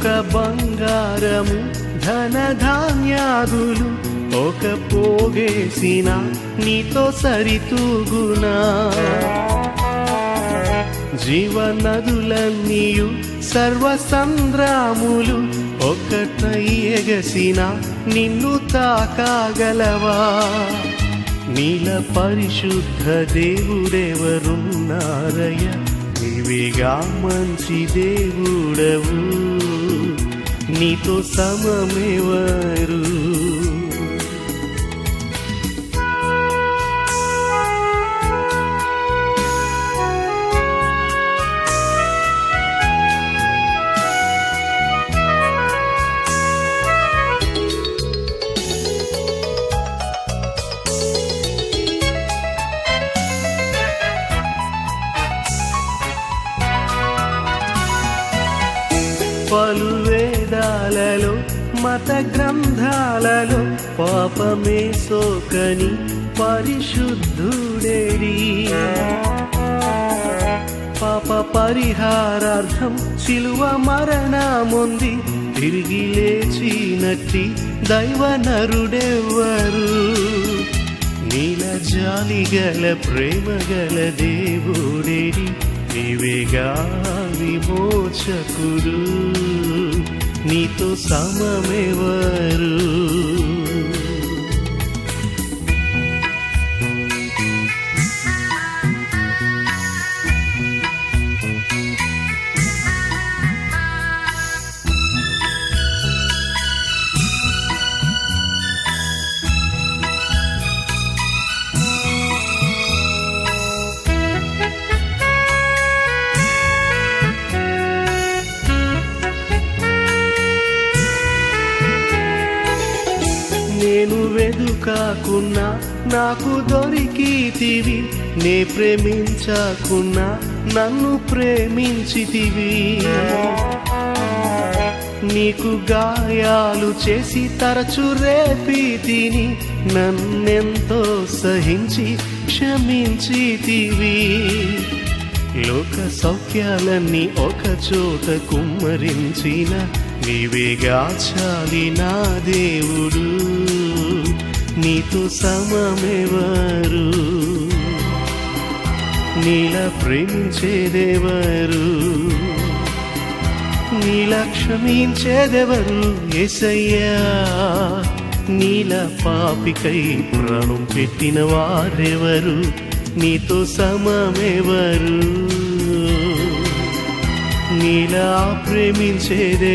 ఒక బంగారము ధన ధాన్యాదులు ఒక పోగేసిన నీతో సరితూగునా. జీవనదులన్నీయు సర్వ సర్వసంద్రాములు ఒకటై ఎగసిన నిన్ను తాకాగలవా? నీల పరిశుద్ధ దేవుడెవరున్నారయ్య? నీవిగా మంచి దేవుడవు. నీతో సమమెవరు. పలు వేదాలలో మత గ్రంథాలలో పాపమే సోకని పరిశుద్ధుడేడి. పాప పరిహారార్థం శిలువ మరణముంది తిరిగి లేచినట్టి దైవ నరుడెవ్వరు. నీల జాలిగల ప్రేమగల దేవుడేడి. నీవేగా విమోచకుడు నీతో సమమెవరు కాకున్నా నాకు దొరికితివి. నే ప్రేమించకున్నా నన్ను ప్రేమించితివి. నీకు గాయాలు చేసి తరచు రేపి తిని నన్నెంతో సహించి క్షమించితివి. లోక సౌఖ్యాలన్నీ ఒక చోట కుమ్మరించిన నీవేగా చాలి నా దేవుడు. నీతో సమమెవరు. నీలా ప్రేమించేదేవారు. నీలా క్షమించేదెవరు ఎసయ్యా నీల పాపికై ప్రాణం పెట్టిన వారెవరు. నీతో సమమెవరు. నీలా ప్రేమించేదెవరు.